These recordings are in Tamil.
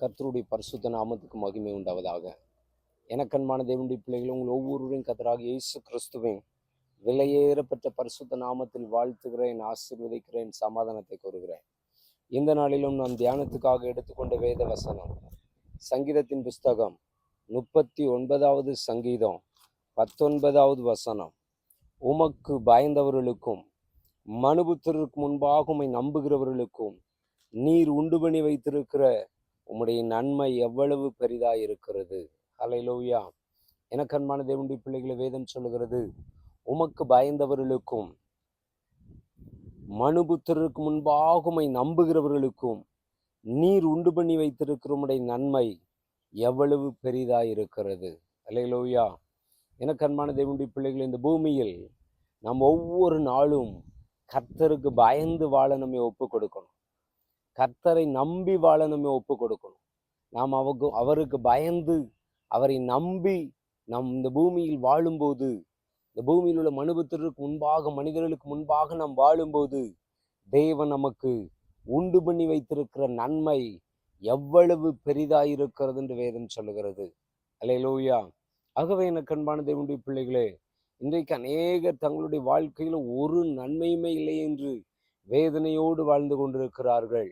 கர்த்தருடைய பரிசுத்த நாமத்துக்கு மகிமை உண்டாவதாக. எனக்கன்மான தேவனுடைய பிள்ளைகள் உங்கள் ஒவ்வொருவரையும் கத்தராக இயேசு கிறிஸ்துவின் விலையேறப்பட்ட பரிசுத்த நாமத்தில் வாழ்த்துகிறேன் ஆசீர்வதிக்கிறேன் சமாதானத்தை கூறுகிறேன். இந்த நாளிலும் நாம் தியானத்துக்காக எடுத்துக்கொண்ட வேத வசனம் சங்கீதத்தின் புஸ்தகம் முப்பத்தி ஒன்பதாவது சங்கீதம் பத்தொன்பதாவது வசனம். உமக்கு பயந்தவர்களுக்கும் மனுபுத்தருக்கு முன்பாக உமை நம்புகிறவர்களுக்கும் நீர் உண்டு பண்ணி வைத்திருக்கிற உம்முடைய நன்மை எவ்வளவு பெரிதா இருக்கிறது? அலையிலோயா எனக்கு அன்பான தேவனுடைய பிள்ளைகளை வேதம் சொல்லுகிறது உமக்கு பயந்தவர்களுக்கும் மனுபுத்திரருக்கு முன்பாக உம்மை நம்புகிறவர்களுக்கும் நீர் உண்டு பண்ணி வைத்திருக்கிறவங்களுடைய நன்மை எவ்வளவு பெரிதா இருக்கிறது? அலையிலோயா எனக்கு அன்பான தேவனுடைய பிள்ளைகள் இந்த பூமியில் நாம் ஒவ்வொரு நாளும் கர்த்தருக்கு பயந்து வாழ நம்மை ஒப்பு கொடுக்கணும் கர்த்தரை நம்பி வாழ நம்ம ஒப்பு கொடுக்கணும். நாம் அவருக்கு அவருக்கு பயந்து அவரை நம்பி நம் இந்த பூமியில் வாழும்போது இந்த பூமியில் உள்ள மனுபத்திற்கு முன்பாக மனிதர்களுக்கு முன்பாக நாம் வாழும்போது தேவன் நமக்கு உண்டு பண்ணி வைத்திருக்கிற நன்மை எவ்வளவு பெரிதாயிருக்கிறது என்று வேதம் சொல்லுகிறது. அல்லேலூயா ஆகவே எனக்கு அன்பான தேவனுடைய பிள்ளைகளே இன்றைக்கு அநேகர் தங்களுடைய வாழ்க்கையில் ஒரு நன்மையுமே இல்லை என்று வேதனையோடு வாழ்ந்து கொண்டிருக்கிறார்கள்.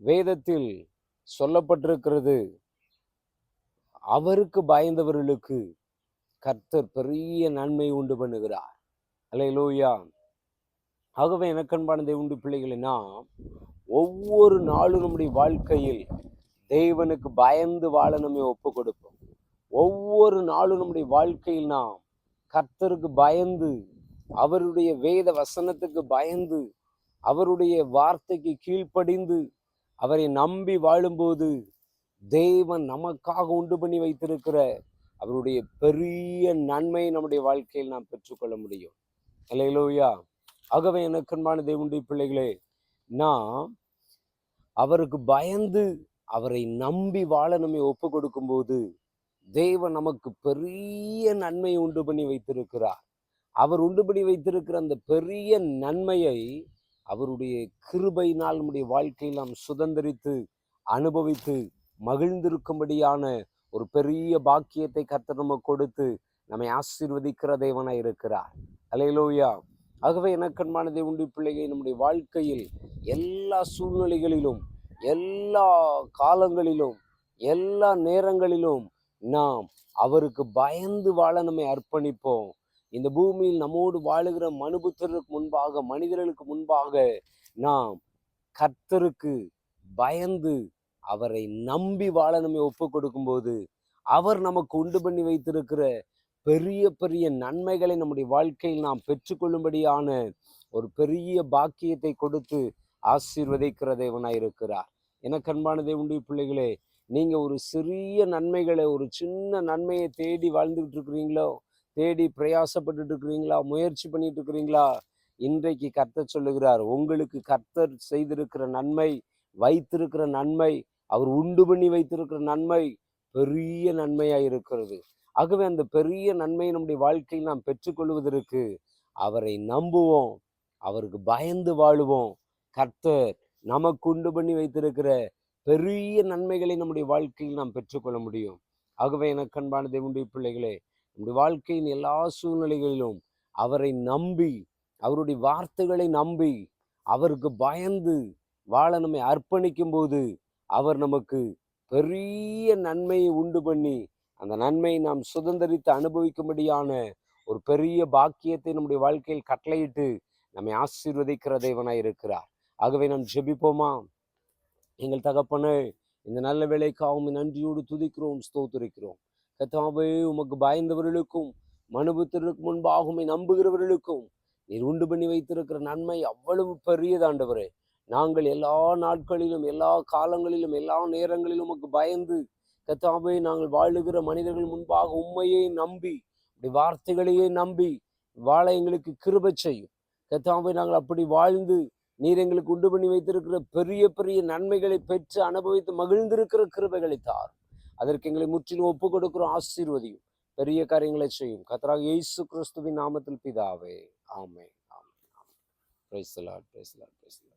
வேதத்தில் சொல்லப்பட்டிருக்கிறது. அவருக்கு பயந்தவர்களுக்கு கர்த்தர் பெரிய நன்மை உண்டு பண்ணுகிறார். லோயா ஆகவே எனக்கன்பான தேவண்டு பிள்ளைகளை நாம் ஒவ்வொரு நாளும் நம்முடைய வாழ்க்கையில் தேவனுக்கு பயந்து வாழ நம்மை ஒப்பு கொடுப்போம் ஒவ்வொரு நாளும் நம்முடைய வாழ்க்கையில் நாம் கர்த்தருக்கு பயந்து அவருடைய வேத வசனத்துக்கு பயந்து அவருடைய வார்த்தைக்கு கீழ்ப்படிந்து அவரை நம்பி வாழும்போது தேவன் நமக்காக உண்டு பண்ணி வைத்திருக்கிற அவருடைய பெரிய நன்மை நம்முடைய வாழ்க்கையில் நாம் பெற்றுக்கொள்ள முடியும். இல்லையிலோயா ஆகவே எனக்கன்பான தேவனுடைய பிள்ளைகளே நாம் அவருக்கு பயந்து அவரை நம்பி வாழ நம்மை ஒப்பு கொடுக்கும்போது தேவன் நமக்கு பெரிய நன்மை உண்டு பண்ணி வைத்திருக்கிறார். அவர் உண்டு பண்ணி வைத்திருக்கிற அந்த பெரிய நன்மையை அவருடைய கிருபையினால் நம்முடைய வாழ்க்கையில் நாம் சுதந்திரித்து அனுபவித்து மகிழ்ந்திருக்கும்படியான ஒரு பெரிய பாக்கியத்தை கர்த்தர் நம்ம கொடுத்து நம்மை ஆசீர்வதிக்கிற தேவனாக இருக்கிறார். அலையிலோயா ஆகவே எனக்கண்மான தேவண்டி பிள்ளையை நம்முடைய வாழ்க்கையில் எல்லா சூழ்நிலைகளிலும் எல்லா காலங்களிலும் எல்லா நேரங்களிலும் நாம் அவருக்கு பயந்து வாழ நம்மை அர்ப்பணிப்போம். இந்த பூமியில் நம்மோடு வாழுகிற மனுபுத்தருக்கு முன்பாக மனிதர்களுக்கு முன்பாக நாம் கர்த்தருக்கு பயந்து அவரை நம்பி வாழ நம்ம ஒப்பு கொடுக்கும்போது அவர் நமக்கு உண்டு பண்ணி வைத்திருக்கிற பெரிய பெரிய நன்மைகளை நம்முடைய வாழ்க்கையில் நாம் பெற்றுக்கொள்ளும்படியான ஒரு பெரிய பாக்கியத்தை கொடுத்து ஆசீர்வதிக்கிற தேவனாய் இருக்கிறார். எனக்கு அன்பான தேவனுடைய பிள்ளைகளே நீங்கள் ஒரு சிறிய நன்மைகளை ஒரு சின்ன நன்மையை தேடி வாழ்ந்துகிட்டு இருக்கிறீங்களோ தேடி பிரயாசப்பட்டு இருக்கிறீங்களா முயற்சி பண்ணிட்டு இருக்கிறீங்களா இன்றைக்கு கர்த்தர் சொல்லுகிறார் உங்களுக்கு கர்த்தர் செய்திருக்கிற நன்மை வைத்திருக்கிற நன்மை அவர் உண்டு பண்ணி வைத்திருக்கிற நன்மை பெரிய நன்மையாக இருக்கிறது. ஆகவே அந்த பெரிய நன்மையை நம்முடைய வாழ்க்கையில் நாம் பெற்றுக்கொள்வதற்கு அவரை நம்புவோம் அவருக்கு பயந்து வாழுவோம். கர்த்தர் நமக்கு உண்டு பண்ணி வைத்திருக்கிற பெரிய நன்மைகளை நம்முடைய வாழ்க்கையில் நாம் பெற்றுக்கொள்ள முடியும். ஆகவே எனக்கு அன்பான தேவனுடைய பிள்ளைகளே நம்முடைய வாழ்க்கையின் எல்லா சூழ்நிலைகளிலும் அவரை நம்பி அவருடைய வார்த்தைகளை நம்பி அவருக்கு பயந்து வாழ நம்மை அர்ப்பணிக்கும் போது அவர் நமக்கு பெரிய நன்மையை உண்டு பண்ணி அந்த நன்மையை நாம் சுதந்திரித்து அனுபவிக்கும்படியான ஒரு பெரிய பாக்கியத்தை நம்முடைய வாழ்க்கையில் கட்டளையிட்டு நம்மை ஆசீர்வதிக்கிற தேவனாய் இருக்கிறார். ஆகவே நாம் ஜெபிப்போமா? எங்கள் தகப்பனே இந்த நல்ல வேலைக்காகவும் நன்றியோடு துதிக்கிறோம் ஸ்தோத்திரிக்கிறோம். கத்தாவே உமக்கு பயந்தவர்களுக்கும் மனுபுத்திற்கு முன்பாகுமை நம்புகிறவர்களுக்கும் நீர் உண்டு பண்ணி வைத்திருக்கிற நன்மை அவ்வளவு பெரியதாண்டவரே நாங்கள் எல்லா நாட்களிலும் எல்லா காலங்களிலும் எல்லா நேரங்களிலும் உமக்கு பயந்து கத்தாவே நாங்கள் வாழுகிற மனிதர்கள் முன்பாக உண்மையை நம்பி வார்த்தைகளையே நம்பி வாழ எங்களுக்கு கிருபை செய்யும். கத்தாவே நாங்கள் அப்படி வாழ்ந்து நீர் எங்களுக்கு உண்டு பண்ணி வைத்திருக்கிற பெரிய பெரிய நன்மைகளை பெற்று அனுபவித்து மகிழ்ந்திருக்கிற கிருபைகளை தார் அதற்கு எங்களை முற்றிலும் ஒப்பு கொடுக்கிறோம் ஆசீர்வதியும் பெரிய காரியங்களை செய்யும். கத்தராக இயேசு கிறிஸ்துவின் நாமத்தில் பிதாவே. ஆமே ஆமே ஆமே பிரைஸ்லாட் பிரைஸ்லாட் பிரைஸ்லாட்